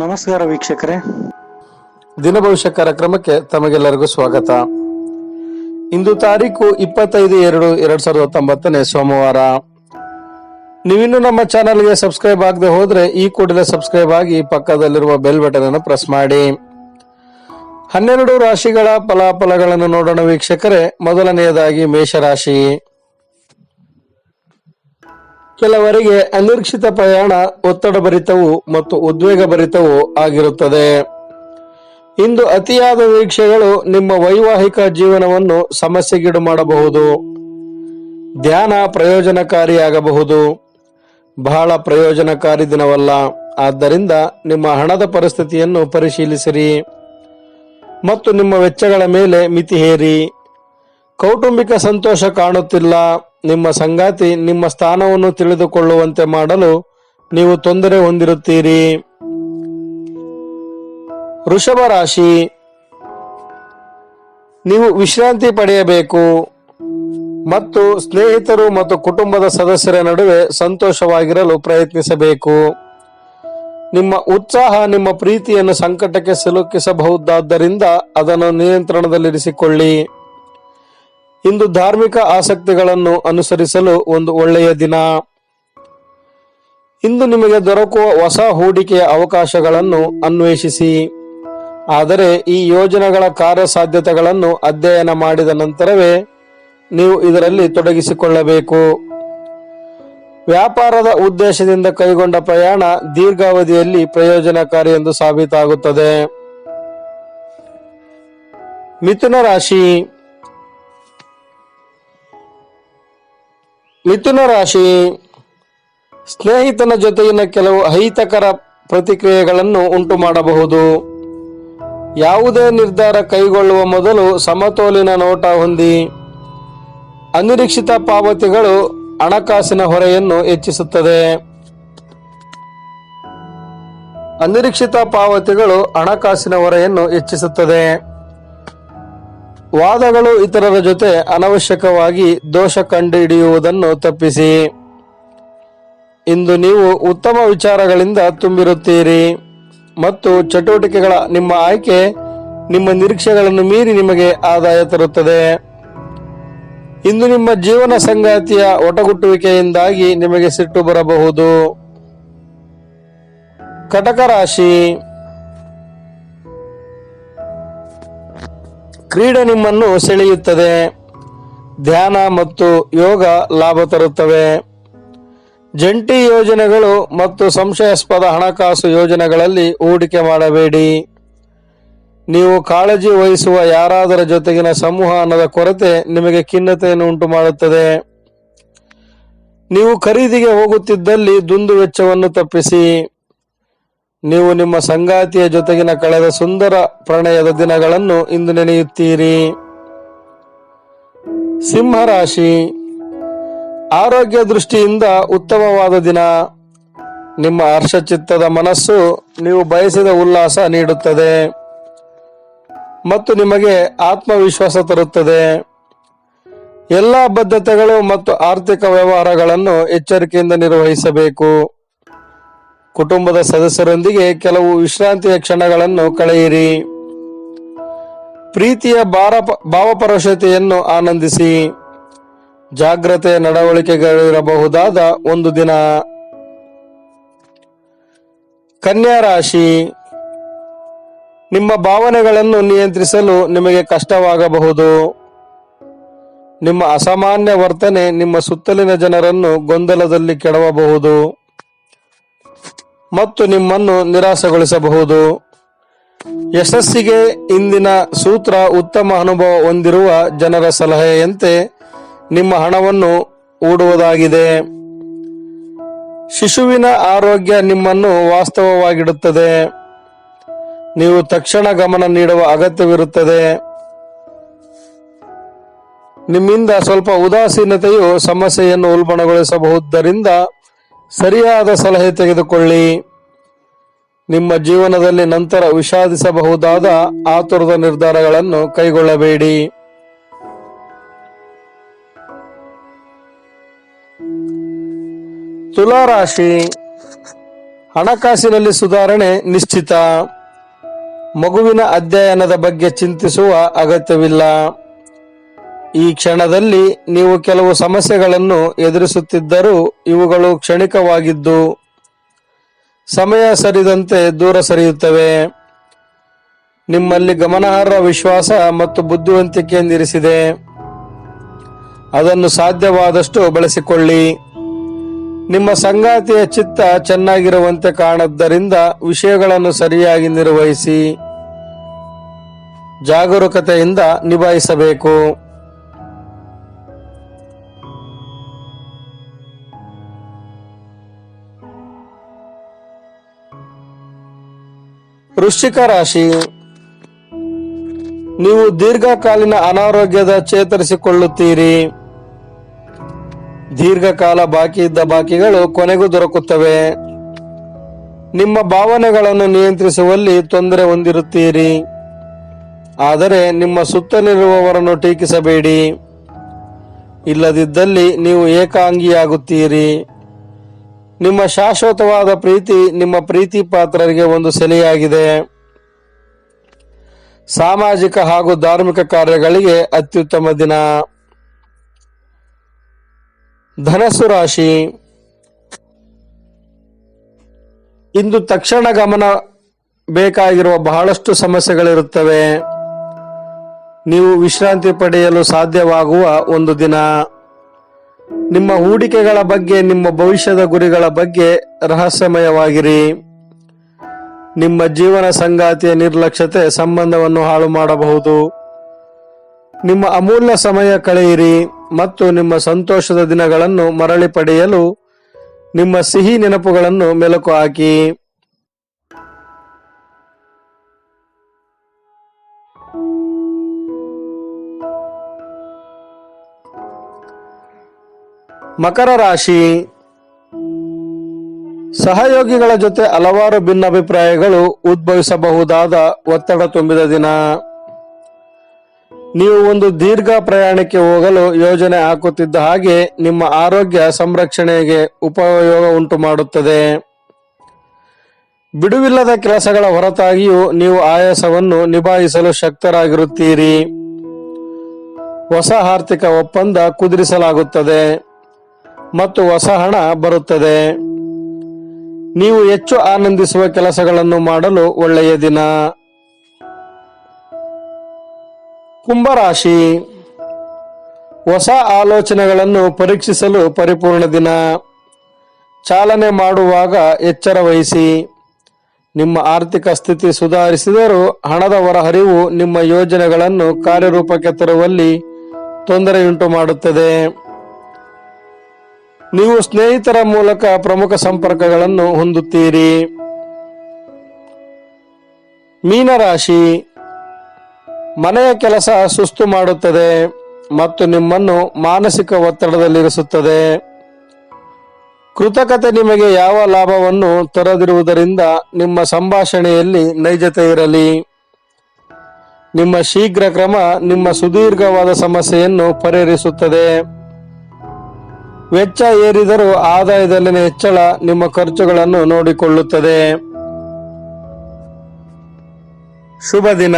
ನಮಸ್ಕಾರ ವೀಕ್ಷಕರೇ. ದಿನ ಭವಿಷ್ಯ ಕಾರ್ಯಕ್ರಮಕ್ಕೆ ತಮಗೆಲ್ಲರಿಗೂ ಸ್ವಾಗತ. ಇಂದು ತಾರೀಕು ಇಪ್ಪತ್ತೈದು ಎರಡು ಎರಡ್ ಸಾವಿರದ ಹತ್ತೊಂಬತ್ತನೇ ಸೋಮವಾರ. ನೀವಿನ್ನು ನಮ್ಮ ಚಾನಲ್ಗೆ ಸಬ್ಸ್ಕ್ರೈಬ್ ಆಗದೆ ಹೋದ್ರೆ ಈ ಕೂಡಲೇ ಸಬ್ಸ್ಕ್ರೈಬ್ ಆಗಿ ಪಕ್ಕದಲ್ಲಿರುವ ಬೆಲ್ ಬಟನ್ ಅನ್ನು ಪ್ರೆಸ್ ಮಾಡಿ. ಹನ್ನೆರಡು ರಾಶಿಗಳ ಫಲಾಫಲಗಳನ್ನು ನೋಡೋಣ ವೀಕ್ಷಕರೇ. ಮೊದಲನೆಯದಾಗಿ ಮೇಷರಾಶಿ. ಕೆಲವರಿಗೆ ಅನಿರೀಕ್ಷಿತ ಪ್ರಯಾಣ, ಒತ್ತಡ ಭರಿತವು ಮತ್ತು ಉದ್ವೇಗ ಭರಿತವು ಆಗಿರುತ್ತದೆ. ಇಂದು ಅತಿಯಾದ ನಿರೀಕ್ಷೆಗಳು ನಿಮ್ಮ ವೈವಾಹಿಕ ಜೀವನವನ್ನು ಸಮಸ್ಯೆಗೀಡು ಮಾಡಬಹುದು. ಧ್ಯಾನ ಪ್ರಯೋಜನಕಾರಿಯಾಗಬಹುದು. ಬಹಳ ಪ್ರಯೋಜನಕಾರಿ ದಿನವಲ್ಲ. ಆದ್ದರಿಂದ ನಿಮ್ಮ ಹಣದ ಪರಿಸ್ಥಿತಿಯನ್ನು ಪರಿಶೀಲಿಸಿರಿ. ಮತ್ತು ನಿಮ್ಮ ವೆಚ್ಚಗಳ ಮೇಲೆ ಮಿತಿ ಹೇರಿ. ಕೌಟುಂಬಿಕ ಸಂತೋಷ ಕಾಣುತ್ತಿಲ್ಲ. ನಿಮ್ಮ ಸಂಗಾತಿ ನಿಮ್ಮ ಸ್ಥಾನವನ್ನು ತಿಳಿದುಕೊಳ್ಳುವಂತೆ ಮಾಡಲು ನೀವು ತೊಂದರೆ ಹೊಂದಿರುತ್ತೀರಿ. ವೃಷಭ ರಾಶಿ, ನೀವು ವಿಶ್ರಾಂತಿ ಪಡೆಯಬೇಕು ಮತ್ತು ಸ್ನೇಹಿತರು ಮತ್ತು ಕುಟುಂಬದ ಸದಸ್ಯರ ನಡುವೆ ಸಂತೋಷವಾಗಿರಲು ಪ್ರಯತ್ನಿಸಬೇಕು. ನಿಮ್ಮ ಉತ್ಸಾಹ, ನಿಮ್ಮ ಪ್ರೀತಿಯನ್ನು ಸಂಕಟಕ್ಕೆ ಸಿಲುಕಿಸಬಹುದಾದ್ದರಿಂದ ಅದನ್ನು ನಿಯಂತ್ರಣದಲ್ಲಿರಿಸಿಕೊಳ್ಳಿ. ಇಂದು ಧಾರ್ಮಿಕ ಆಸಕ್ತಿಗಳನ್ನು ಅನುಸರಿಸಲು ಒಂದು ಒಳ್ಳೆಯ ದಿನ. ಇಂದು ನಿಮಗೆ ದೊರಕುವ ಹೊಸ ಹೂಡಿಕೆಯ ಅವಕಾಶಗಳನ್ನು ಅನ್ವೇಷಿಸಿ. ಆದರೆ ಈ ಯೋಜನೆಗಳ ಕಾರ್ಯಸಾಧ್ಯತೆಗಳನ್ನು ಅಧ್ಯಯನ ಮಾಡಿದ ನಂತರವೇ ನೀವು ಇದರಲ್ಲಿ ತೊಡಗಿಸಿಕೊಳ್ಳಬೇಕು. ವ್ಯಾಪಾರದ ಉದ್ದೇಶದಿಂದ ಕೈಗೊಂಡ ಪ್ರಯಾಣ ದೀರ್ಘಾವಧಿಯಲ್ಲಿ ಪ್ರಯೋಜನಕಾರಿ ಎಂದು ಸಾಬೀತಾಗುತ್ತದೆ. ಮಿಥುನ ರಾಶಿ. ಮಿಥುನ ರಾಶಿ, ಸ್ನೇಹಿತನ ಜೊತೆಗಿನ ಕೆಲವು ಅಹಿತಕರ ಪ್ರತಿಕ್ರಿಯೆಗಳನ್ನು ಉಂಟು ಮಾಡಬಹುದು. ಯಾವುದೇ ನಿರ್ಧಾರ ಕೈಗೊಳ್ಳುವ ಮೊದಲು ಸಮತೋಲಿನ ನೋಟ ಹೊಂದಿ. ಅನಿರೀಕ್ಷಿತ ಪಾವತಿಗಳು ಹಣಕಾಸಿನ ಹೊರೆಯನ್ನು ಹೆಚ್ಚಿಸುತ್ತದೆ. ಅನಿರೀಕ್ಷಿತ ಪಾವತಿಗಳು ಹಣಕಾಸಿನ ಹೊರೆಯನ್ನು ಹೆಚ್ಚಿಸುತ್ತದೆ. ವಾದಗಳು ಇತರರ ಜೊತೆ ಅನವಶ್ಯಕವಾಗಿ ದೋಷ ಕಂಡುಹಿಡಿಯುವುದನ್ನು ತಪ್ಪಿಸಿ. ಇಂದು ನೀವು ಉತ್ತಮ ವಿಚಾರಗಳಿಂದ ತುಂಬಿರುತ್ತೀರಿ ಮತ್ತು ಚಟುವಟಿಕೆಗಳ ನಿಮ್ಮ ಆಯ್ಕೆ ನಿಮ್ಮ ನಿರೀಕ್ಷೆಗಳನ್ನು ಮೀರಿ ನಿಮಗೆ ಆದಾಯ ತರುತ್ತದೆ. ಇಂದು ನಿಮ್ಮ ಜೀವನ ಸಂಗಾತಿಯ ಒಟಗುಟ್ಟುವಿಕೆಯಿಂದಾಗಿ ನಿಮಗೆ ಸಿಟ್ಟು ಬರಬಹುದು. ಕಟಕ ರಾಶಿ ಕ್ರೀಡೆ ನಿಮ್ಮನ್ನು ಸೆಳೆಯುತ್ತದೆ. ಧ್ಯಾನ ಮತ್ತು ಯೋಗ ಲಾಭ ತರುತ್ತವೆ. ಜಂಟಿ ಯೋಜನೆಗಳು ಮತ್ತು ಸಂಶಯಾಸ್ಪದ ಹಣಕಾಸು ಯೋಜನೆಗಳಲ್ಲಿ ಹೂಡಿಕೆ ಮಾಡಬೇಡಿ. ನೀವು ಕಾಳಜಿ ವಹಿಸುವ ಯಾರಾದರ ಜೊತೆಗಿನ ಸಂವಹನದ ಕೊರತೆ ನಿಮಗೆ ಖಿನ್ನತೆಯನ್ನು ಉಂಟು ಮಾಡುತ್ತದೆ ನೀವು ಖರೀದಿಗೆ ಹೋಗುತ್ತಿದ್ದಲ್ಲಿ ದುಂದು ವೆಚ್ಚವನ್ನು ತಪ್ಪಿಸಿ. ನೀವು ನಿಮ್ಮ ಸಂಗಾತಿಯ ಜೊತೆಗಿನ ಕಳೆದ ಸುಂದರ ಪ್ರಣಯದ ದಿನಗಳನ್ನು ಇಂದು ನೆನೆಯುತ್ತೀರಿ. ಸಿಂಹರಾಶಿ ಆರೋಗ್ಯ ದೃಷ್ಟಿಯಿಂದ ಉತ್ತಮವಾದ ದಿನ. ನಿಮ್ಮ ಹರ್ಷಚಿತ್ತದ ಮನಸ್ಸು ನೀವು ಬಯಸಿದ ಉಲ್ಲಾಸ ನೀಡುತ್ತದೆ. ಮತ್ತು ನಿಮಗೆ ಆತ್ಮವಿಶ್ವಾಸ ತರುತ್ತದೆ. ಎಲ್ಲ ಬದ್ಧತೆಗಳು ಮತ್ತು ಆರ್ಥಿಕ ವ್ಯವಹಾರಗಳನ್ನು ಎಚ್ಚರಿಕೆಯಿಂದ ನಿರ್ವಹಿಸಬೇಕು. ಕುಟುಂಬದ ಸದಸ್ಯರೊಂದಿಗೆ ಕೆಲವು ವಿಶ್ರಾಂತಿಯ ಕ್ಷಣಗಳನ್ನು ಕಳೆಯಿರಿ. ಪ್ರೀತಿಯ ಭಾರ ಭಾವಪರೋಶತೆಯನ್ನು ಆನಂದಿಸಿ. ಜಾಗ್ರತೆ ನಡವಳಿಕೆಗಳಿರಬಹುದಾದ ಒಂದು ದಿನ. ಕನ್ಯಾ ರಾಶಿ, ನಿಮ್ಮ ಭಾವನೆಗಳನ್ನು ನಿಯಂತ್ರಿಸಲು ನಿಮಗೆ ಕಷ್ಟವಾಗಬಹುದು. ನಿಮ್ಮ ಅಸಾಮಾನ್ಯ ವರ್ತನೆ ನಿಮ್ಮ ಸುತ್ತಲಿನ ಜನರನ್ನು ಗೊಂದಲದಲ್ಲಿ ಕೆಡವಬಹುದು. ಮತ್ತು ನಿಮ್ಮನ್ನು ನಿರಾಸೆಗೊಳಿಸಬಹುದು ಯಶಸ್ಸಿಗೆ ಇಂದಿನ ಸೂತ್ರ ಉತ್ತಮ ಅನುಭವ ಹೊಂದಿರುವ ಜನರ ಸಲಹೆಯಂತೆ ನಿಮ್ಮ ಹಣವನ್ನು ಹೂಡುವುದಾಗಿದೆ. ಶಿಶುವಿನ ಆರೋಗ್ಯ ನಿಮ್ಮನ್ನು ವಾಸ್ತವವಾಗಿಡುತ್ತದೆ. ನೀವು ತಕ್ಷಣ ಗಮನ ನೀಡುವ ಅಗತ್ಯವಿರುತ್ತದೆ. ನಿಮ್ಮಿಂದ ಸ್ವಲ್ಪ ಉದಾಸೀನತೆಯು ಸಮಸ್ಯೆಯನ್ನು ಉಲ್ಬಣಗೊಳಿಸಬಹುದರಿಂದ ಸರಿಯಾದ ಸಲಹೆ ತೆಗೆದುಕೊಳ್ಳಿ. ನಿಮ್ಮ ಜೀವನದಲ್ಲಿ ನಂತರ ವಿಷಾದಿಸಬಹುದಾದ ಆತುರದ ನಿರ್ಧಾರಗಳನ್ನು ಕೈಗೊಳ್ಳಬೇಡಿ. ತುಲಾರಾಶಿ, ಹಣಕಾಸಿನಲ್ಲಿ ಸುಧಾರಣೆ ನಿಶ್ಚಿತ. ಮಗುವಿನ ಅಧ್ಯಯನದ ಬಗ್ಗೆ ಚಿಂತಿಸುವ ಅಗತ್ಯವಿಲ್ಲ. ಈ ಕ್ಷಣದಲ್ಲಿ ನೀವು ಕೆಲವು ಸಮಸ್ಯೆಗಳನ್ನು ಎದುರಿಸುತ್ತಿದ್ದರೂ ಇವುಗಳು ಕ್ಷಣಿಕವಾಗಿದ್ದು ಸಮಯ ಸರಿದಂತೆ ದೂರ ಸರಿಯುತ್ತವೆ. ನಿಮ್ಮಲ್ಲಿ ಗಮನಾರ್ಹ ವಿಶ್ವಾಸ ಮತ್ತು ಬುದ್ಧಿವಂತಿಕೆ ನಿರಿಸಿದೆ. ಅದನ್ನು ಸಾಧ್ಯವಾದಷ್ಟು ಬಳಸಿಕೊಳ್ಳಿ. ನಿಮ್ಮ ಸಂಗಾತಿಯ ಚಿತ್ತ ಚೆನ್ನಾಗಿರುವಂತೆ ಕಾಣದ್ದರಿಂದ ವಿಷಯಗಳನ್ನು ಸರಿಯಾಗಿ ನಿರ್ವಹಿಸಿ, ಜಾಗರೂಕತೆಯಿಂದ ನಿಭಾಯಿಸಬೇಕು. ವೃಶ್ಚಿಕ ರಾಶಿ ನೀವು ದೀರ್ಘಕಾಲೀನ ಅನಾರೋಗ್ಯದ ಚೇತರಿಸಿಕೊಳ್ಳುತ್ತೀರಿ. ದೀರ್ಘಕಾಲ ಬಾಕಿ ಇದ್ದ ಬಾಕಿಗಳು ಕೊನೆಗೂ ದೊರಕುತ್ತವೆ. ನಿಮ್ಮ ಭಾವನೆಗಳನ್ನು ನಿಯಂತ್ರಿಸುವಲ್ಲಿ ತೊಂದರೆ ಹೊಂದಿರುತ್ತೀರಿ. ಆದರೆ ನಿಮ್ಮ ಸುತ್ತಲಿರುವವರನ್ನು ಟೀಕಿಸಬೇಡಿ. ಇಲ್ಲದಿದ್ದಲ್ಲಿ ನೀವು ಏಕಾಂಗಿಯಾಗುತ್ತೀರಿ. ನಿಮ್ಮ ಶಾಶ್ವತವಾದ ಪ್ರೀತಿ ನಿಮ್ಮ ಪ್ರೀತಿ ಪಾತ್ರರಿಗೆ ಒಂದು ಸೆಲೆಯಾಗಿದೆ. ಸಾಮಾಜಿಕ ಹಾಗೂ ಧಾರ್ಮಿಕ ಕಾರ್ಯಗಳಿಗೆ ಅತ್ಯುತ್ತಮ ದಿನ. ಧನಸ್ಸು ರಾಶಿ. ಇಂದು ತಕ್ಷಣ ಗಮನ ಬೇಕಾಗಿರುವ ಬಹಳಷ್ಟು ಸಮಸ್ಯೆಗಳಿರುತ್ತವೆ. ನೀವು ವಿಶ್ರಾಂತಿ ಪಡೆಯಲು ಸಾಧ್ಯವಾಗುವ ಒಂದು ದಿನ. ನಿಮ್ಮ ಹೂಡಿಕೆಗಳ ಬಗ್ಗೆ, ನಿಮ್ಮ ಭವಿಷ್ಯದ ಗುರಿಗಳ ಬಗ್ಗೆ ರಹಸ್ಯಮಯವಾಗಿರಿ. ನಿಮ್ಮ ಜೀವನ ಸಂಗಾತಿಯ ನಿರ್ಲಕ್ಷ್ಯತೆ ಸಂಬಂಧವನ್ನು ಹಾಳು ಮಾಡಬಹುದು. ನಿಮ್ಮ ಅಮೂಲ್ಯ ಸಮಯ ಕಳೆಯಿರಿ ಮತ್ತು ನಿಮ್ಮ ಸಂತೋಷದ ದಿನಗಳನ್ನು ಮರಳಿ ಪಡೆಯಲು ನಿಮ್ಮ ಸಿಹಿ ನೆನಪುಗಳನ್ನು ಮೆಲುಕು ಹಾಕಿ. ಮಕರ ರಾಶಿ. ಸಹಯೋಗಿಗಳ ಜೊತೆ ಹಲವಾರು ಭಿನ್ನಾಭಿಪ್ರಾಯಗಳು ಉದ್ಭವಿಸಬಹುದಾದ ಒತ್ತಡ ತುಂಬಿದ ದಿನ. ನೀವು ಒಂದು ದೀರ್ಘ ಪ್ರಯಾಣಕ್ಕೆ ಹೋಗಲು ಯೋಜನೆ ಹಾಕುತ್ತಿದ್ದ ಹಾಗೆ ನಿಮ್ಮ ಆರೋಗ್ಯ ಸಂರಕ್ಷಣೆಗೆ ಉಪಯೋಗ ಉಂಟು ಮಾಡುತ್ತದೆ. ಬಿಡುವಿಲ್ಲದ ಕೆಲಸಗಳ ಹೊರತಾಗಿಯೂ ನೀವು ಆಯಾಸವನ್ನು ನಿಭಾಯಿಸಲು ಶಕ್ತರಾಗಿರುತ್ತೀರಿ. ಹೊಸ ಆರ್ಥಿಕ ಒಪ್ಪಂದ ಕುದುರಿಸಲಾಗುತ್ತದೆ. ಮತ್ತು ಹೊಸ ಹಣ ಬರುತ್ತದೆ. ನೀವು ಹೆಚ್ಚು ಆನಂದಿಸುವ ಕೆಲಸಗಳನ್ನು ಮಾಡಲು ಒಳ್ಳೆಯ ದಿನ. ಕುಂಭರಾಶಿ. ಹೊಸ ಆಲೋಚನೆಗಳನ್ನು ಪರೀಕ್ಷಿಸಲು ಪರಿಪೂರ್ಣ ದಿನ. ಚಾಲನೆ ಮಾಡುವಾಗ ಎಚ್ಚರ ವಹಿಸಿ. ನಿಮ್ಮ ಆರ್ಥಿಕ ಸ್ಥಿತಿ ಸುಧಾರಿಸಿದರೂ ಹಣದ ಹೊರಹರಿವು ನಿಮ್ಮ ಯೋಜನೆಗಳನ್ನು ಕಾರ್ಯರೂಪಕ್ಕೆ ತರುವಲ್ಲಿ ತೊಂದರೆಯುಂಟು ಮಾಡುತ್ತದೆ. ನೀವು ಸ್ನೇಹಿತರ ಮೂಲಕ ಪ್ರಮುಖ ಸಂಪರ್ಕಗಳನ್ನು ಹೊಂದುತ್ತೀರಿ. ಮೀನರಾಶಿ, ಮನೆಯ ಕೆಲಸ ಸುಸ್ತು ಮಾಡುತ್ತದೆ ಮತ್ತು ನಿಮ್ಮನ್ನು ಮಾನಸಿಕ ಒತ್ತಡದಲ್ಲಿರಿಸುತ್ತದೆ. ಕೃತಕತೆ ನಿಮಗೆ ಯಾವ ಲಾಭವನ್ನು ತರದಿರುವುದರಿಂದ ನಿಮ್ಮ ಸಂಭಾಷಣೆಯಲ್ಲಿ ನೈಜತೆ ಇರಲಿ. ನಿಮ್ಮ ಶೀಘ್ರ ಕ್ರಮ ನಿಮ್ಮ ಸುದೀರ್ಘವಾದ ಸಮಸ್ಯೆಯನ್ನು ಪರಿಹರಿಸುತ್ತದೆ. ವೆಚ್ಚ ಏರಿದರೂ ಆದಾಯದಲ್ಲಿನ ಹೆಚ್ಚಳ ನಿಮ್ಮ ಖರ್ಚುಗಳನ್ನು ನೋಡಿಕೊಳ್ಳುತ್ತದೆ. ಶುಭ ದಿನ.